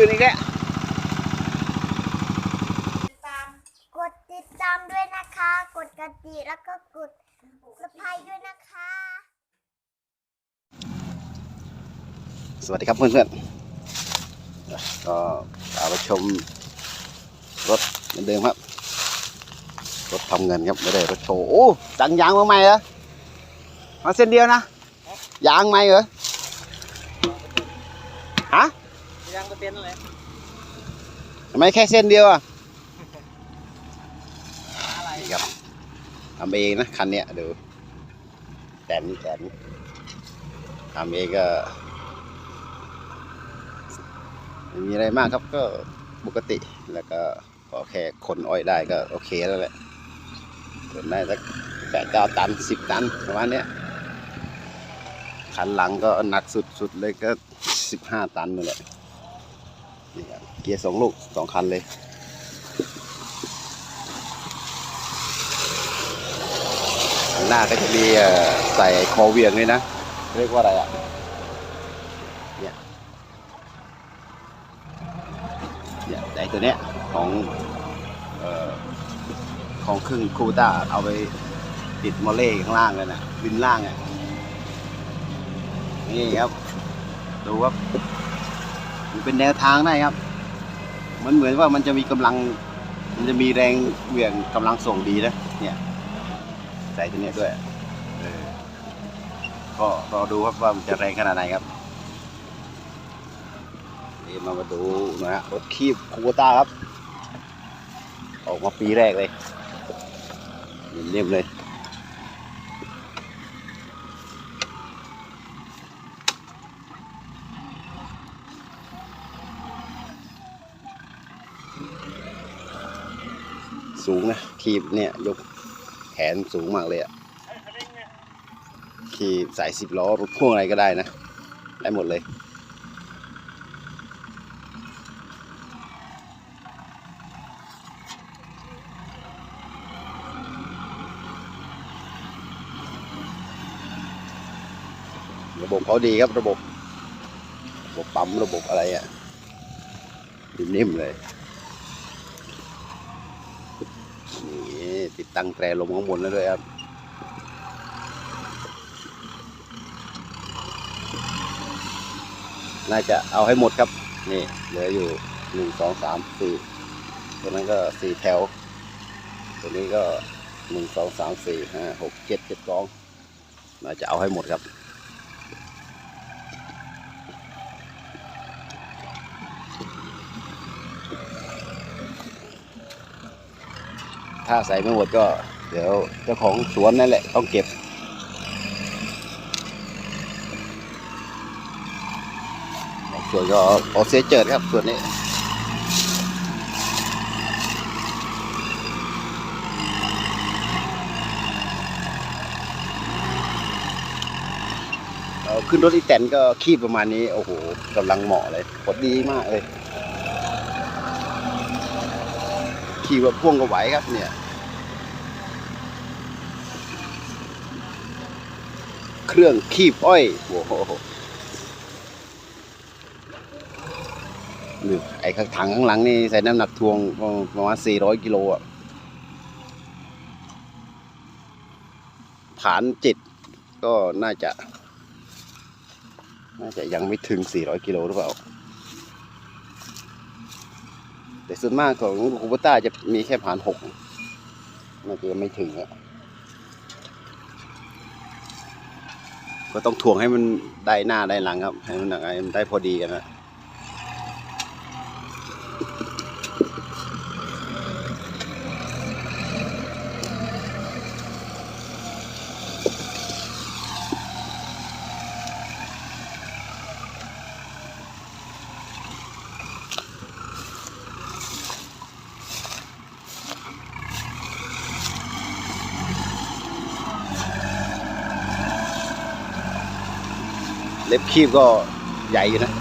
ตื่นอีกแล้วตามกดติดตามด้วยนะคะ กดกระดิ่งแล้วก็กดสไครต์ด้วยนะคะ สวัสดีครับเพื่อนๆก็พาไปชมรถเหมือนเดิมครับ รถทำเงินครับไม่ได้รถโชว์โอ้สั่งยางมาใหม่เหรอมาเส้นเดียวนะยางใหม่เหรอฮะ ยังก็เป็นเลยทำไมแค่เส้นเดียวอะอะไรนี่ครับทำเองนะ คันเนี้ยดูแตนแตนทำเองก็ไม่มีอะไรมากครับก็ปกติแล้วก็ขอแค่ขนอ้อยได้ก็โอเคแล้วแหละขนได้สักแปดเก้าตันสิบตันประมาณเนี้ยคันหลังก็หนักสุดๆเลยก็สิบห้าตันนั่นแหละ นี่ครับเกียร์สองลูกสองคันเลยหน้าก็จะมีใส่คอเวียงเลยนะ เรียกว่าอะไรอะเนี่ยเนี่ยไอตัวเนี้ยของออของครึ่งคูต้าเอาไปติดมอเล่ข้างล่างเลยนะบินล่างอะนี่ครับ ดูครับ มันเป็นแนวทางได้ครับ มันเหมือนว่ามันจะมีกำลัง มันจะมีแรงเหวี่ยงกำลังส่งดีนะ เนี่ย ใส่ตัวเนี้ยด้วยเออก็รอดูครับว่ามันจะแรงขนาดไหนครับนี่มามาดูนะฮะรถคีบคูต้าครับ ออกมาปีแรกเลยเนียมเลย สูงนะคีบเนี่ยยกแขนสูงมากเลยอะขี่สายสิบล้อรถพ่วงอะไรก็ได้นะ ได้หมดเลยระบบเขาดีครับระบบ ระบบปั๊มระบบอะไรอะ่ะนิ่มๆเลย นี่ ติดตั้งแตรลมข้างบนแล้วด้วยครับน่าจะเอาให้หมดครับนี่เหลืออยู่หนึ่งสองสามสี่ตัวนั้นก็สี่แถว ตัวนี้ก็หนึ่งสองสามสี่ห้าหกเจ็ดเจ็ดกองน่าจะเอาให้หมดครับ ถ้าใส่ไม่หมดก็ เดี๋ยวเจ้าของสวนนั่นแหละต้องเก็บ ส่วนก็ออเซเจิดครับส่วนนี้ขึ้นรถอีแตนก็ขี้ประมาณนี้ โอ้โหกำลังเหมาะเลยพอดีมากเลย ขี่แบบพ่วงก็ไหวครับเนี่ยเครื่องคีบอ้อยโอ้โหไอ้ข้างถังข้างหลังนี่ใส่น้ำหนักทวงประมาณ 400 กิโลอะฐานจิตก็น่าจะ น่าจะยังไม่ถึง 400 กิโลหรือเปล่า แต่ส่วนมากของคูเบต้าจะมีแค่ผ่านหกน่าจะยังไม่ถึงอะก็ต้องถ่วงให้มันได้หน้าได้หลังครับ ให้มันให้มันได้พอดีกันนะ เล็บคีบก็ใหญ่อยู่นะ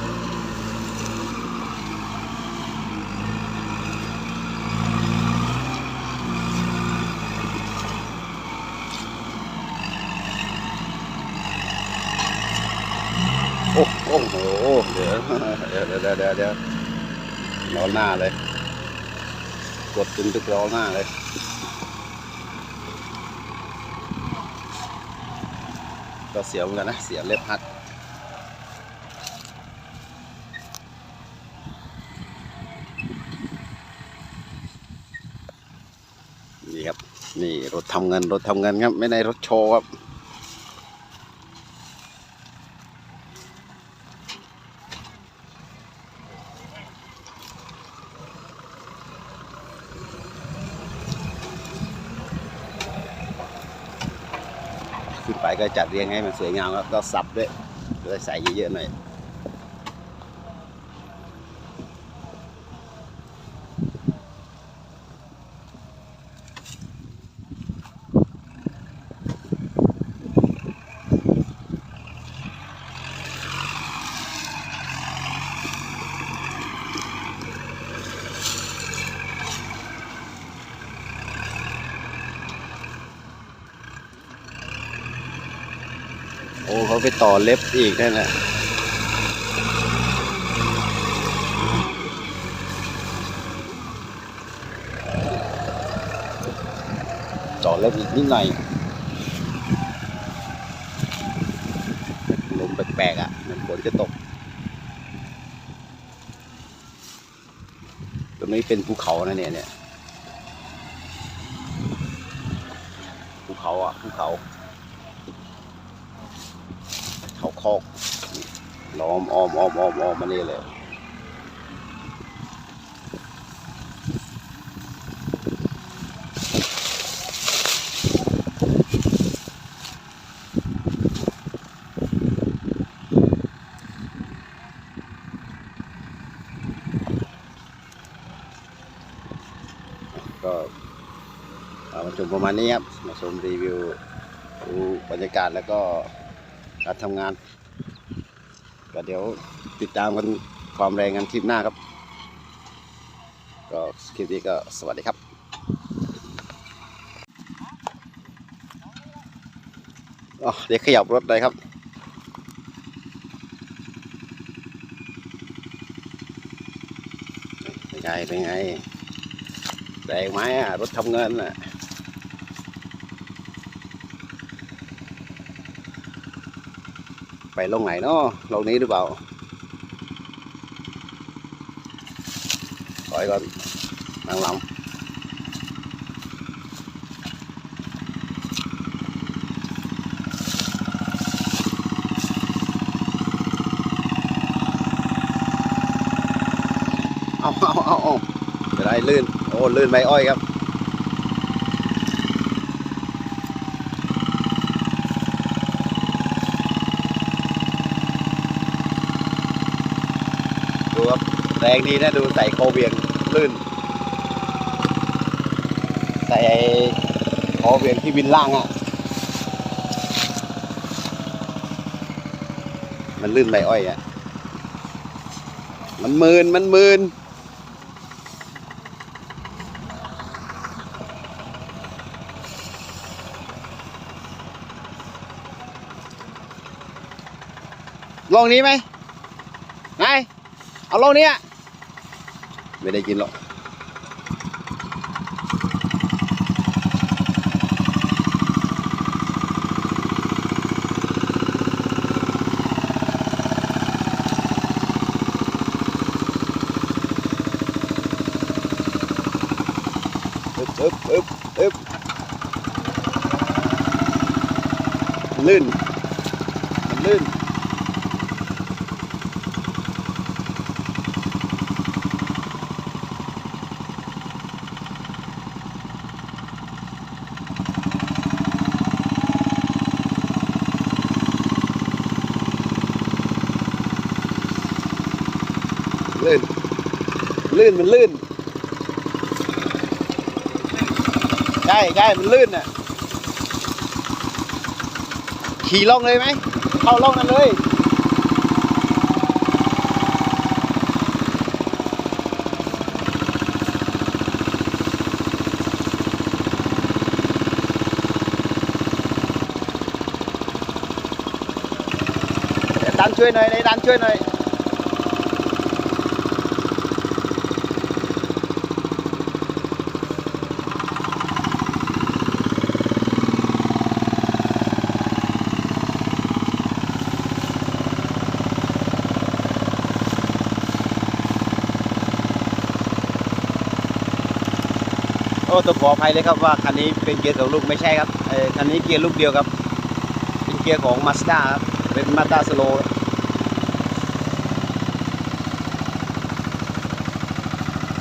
โอ้โอ้โหเดี๋ยวเดี๋ยวเดี๋ยวเดี๋ยวเดี๋ยวล้อหน้าเลย กดจนทุกล้อหน้าเลยก็เสียวเหมือนกันนะ เสียเล็บหัก นี่ครับ นี่รถทำเงินรถทำเงินครับ ไม่ได้รถโชว์ครับขึ้นไปก็จัดเรียงให้มันสวยงามแล้วก็สับด้วยจะได้ใส่เยอะๆหน่อย เขาไปต่อเล็บอีกนั่นแหละต่อเล็บอีกนิดหน่อยลมแปลกๆอะมันฝนจะตก ตรงนี้เป็นภูเขานะเนี่ยเนี่ยภูเขาอะภูเขา เขา คอกล้อมอ้อมอ้อมอ้อมอ้อมมานี่เลยก็มาชมประมาณนี้ครับ มาชมรีวิวดูบรรยากาศแล้วก็ การทำงาน ก็เดี๋ยวติดตามกันความแรงกันคลิปหน้าครับ ก็คลิปนี้ก็สวัสดีครับเดี๋ยวขยับรถเลยครับเป็นไงเป็นไงแรงไหมอะรถทำเงินอะ ไปลงไหนเนาะลงนี้หรือเปล่าถอยก่อนนั่งหลังเอาเอาเอาเอาจะได้ลื่น โอ้ลื่นใบอ้อยครับ ดูครับแรงดีนะดูใส่โคเวียงลื่น ใส่ไอ้โคเวียงที่วินล่างอะ มันลื่นใบอ้อยอะ มันมืนมันมืนลงนี้ไหม เอาลงเนี้ยไม่ได้กินหรอกอึบอึบอึบอึบลื่นมันลื่น ลื่นลื่นมันลื่นใช่ใช่มันลื่นอะ ขี่ล่องเลยไหม เข้าล่องนั้นเลยเดี๋ยวดันช่วยหน่อยในดันช่วยหน่อย ก็ต้องขออภัยเลยครับว่าคันนี้เป็นเกียร์สองลูกไม่ใช่ครับคันนี้เกียร์ลูกเดียวครับ เป็นเกียร์ของมาสด้าครับเป็นมาสด้าสโล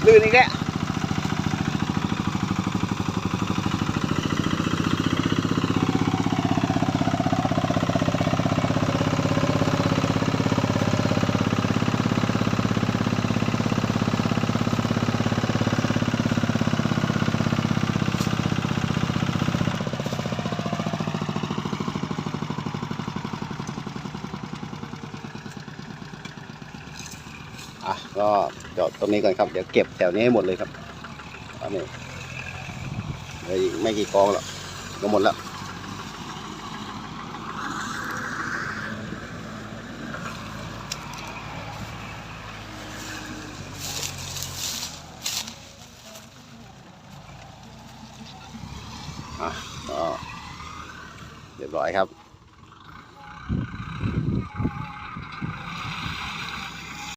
ลื่นอีกแล้ว ก็จอดตรงนี้ก่อนครับ เดี๋ยวเก็บแถวนี้ให้หมดเลยครับอันนี้เลืออีกไม่กี่กองหรอกก็หมดแล้วอะก็เรียบร้อยครับ